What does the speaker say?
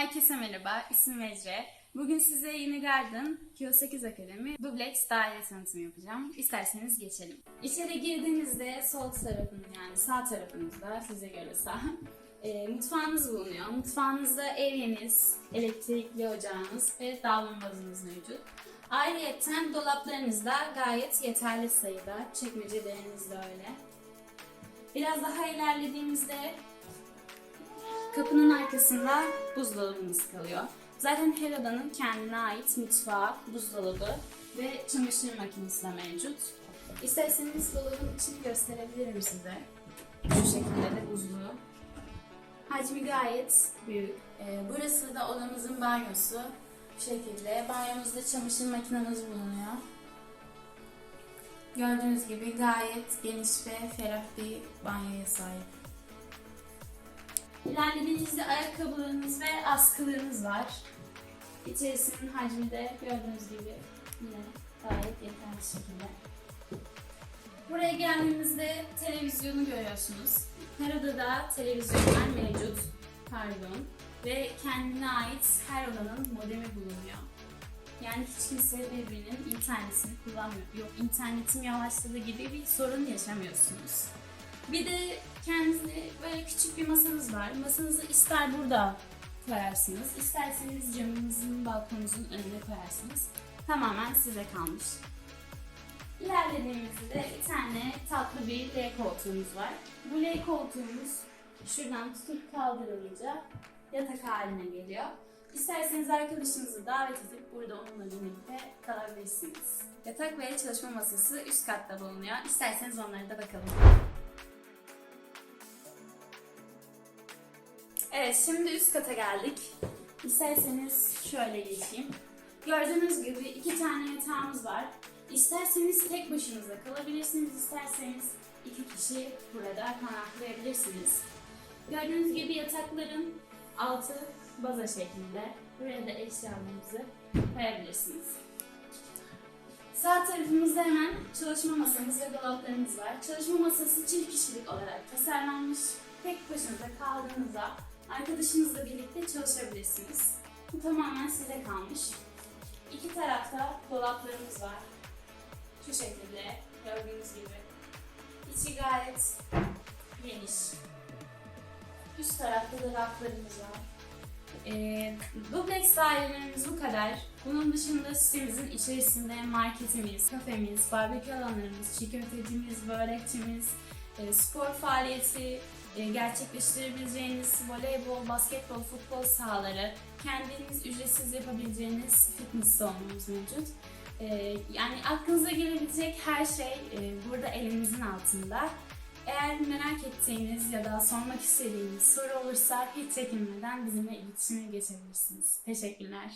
Herkese merhaba, ismim Ece. Bugün size Yeni Garden Q8 Akademi Duplex daire tanıtımı yapacağım. İsterseniz geçelim. İçeri girdiğinizde sol tarafın yani sağ tarafınızda size göre sağ e, mutfağınız bulunuyor. Mutfağınızda evyeniz, elektrikli ocağınız ve davlumbazınız mevcut. Ayrıca dolaplarınız da gayet yeterli sayıda. Çekmeceleriniz de öyle. Biraz daha ilerlediğimizde Kapının arkasında buzdolabımız kalıyor. Zaten her odanın kendine ait mutfağı, buzdolabı ve çamaşır makinesi de mevcut. İsterseniz dolabın içini gösterebilirim size. Şu şekilde de buzlu. Hacmi gayet büyük. Ee, burası da odamızın banyosu. Bu şekilde. Banyomuzda çamaşır makinemiz bulunuyor. Gördüğünüz gibi gayet geniş ve ferah bir banyoya sahip. İlerlediğinizde ayakkabılarınız ve askılarınız var. İçerisinin hacmi de gördüğünüz gibi yine gayet yeterli şekilde. Buraya geldiğimizde televizyonu görüyorsunuz. Her odada televizyonlar mevcut. Pardon. Ve kendine ait her odanın modemi bulunuyor. Yani hiç kimse birbirinin internetini kullanmıyor. Yok internetim yavaşladı gibi bir sorun yaşamıyorsunuz. Bir de böyle küçük bir masanız var. Masanızı ister burada koyarsınız, isterseniz camınızın, balkonunuzun önüne koyarsınız. Tamamen size kalmış. İlerlediğimizde bir tane tatlı bir L koltuğumuz var. Bu L koltuğumuz şuradan tutup kaldırılınca yatak haline geliyor. İsterseniz arkadaşınızı davet edip burada onunla birlikte kalabilirsiniz. Yatak ve çalışma masası üst katta bulunuyor. İsterseniz onlara da bakalım. Evet, şimdi üst kata geldik. İsterseniz şöyle geçeyim. Gördüğünüz gibi iki tane yatağımız var. İsterseniz tek başınıza kalabilirsiniz, isterseniz iki kişi burada konaklayabilirsiniz. Gördüğünüz gibi yatakların altı baza şeklinde. Buraya da eşyalarınızı koyabilirsiniz. Sağ tarafımızda hemen çalışma masamız ve dolaplarımız var. Çalışma masası çift kişilik olarak tasarlanmış. Tek başınıza kaldığınızda arkadaşınızla birlikte çalışabilirsiniz. Bu tamamen size kalmış. İki tarafta dolaplarımız var. Şu şekilde gördüğünüz gibi. İçi gayet geniş. Üst tarafta da raflarımız var. E, duplex dairelerimiz bu kadar. Bunun dışında sitemizin içerisinde marketimiz, kafemiz, barbekü alanlarımız, çiğ köftecimiz, börekçimiz, e, spor faaliyeti gerçekleştirebileceğiniz voleybol, basketbol, futbol sahaları, kendiniz ücretsiz yapabileceğiniz fitness salonumuz mevcut. E, yani aklınıza gelebilecek her şey e, burada elimizin altında. Eğer merak ettiğiniz ya da sormak istediğiniz soru olursa hiç çekinmeden bizimle iletişime geçebilirsiniz. Teşekkürler.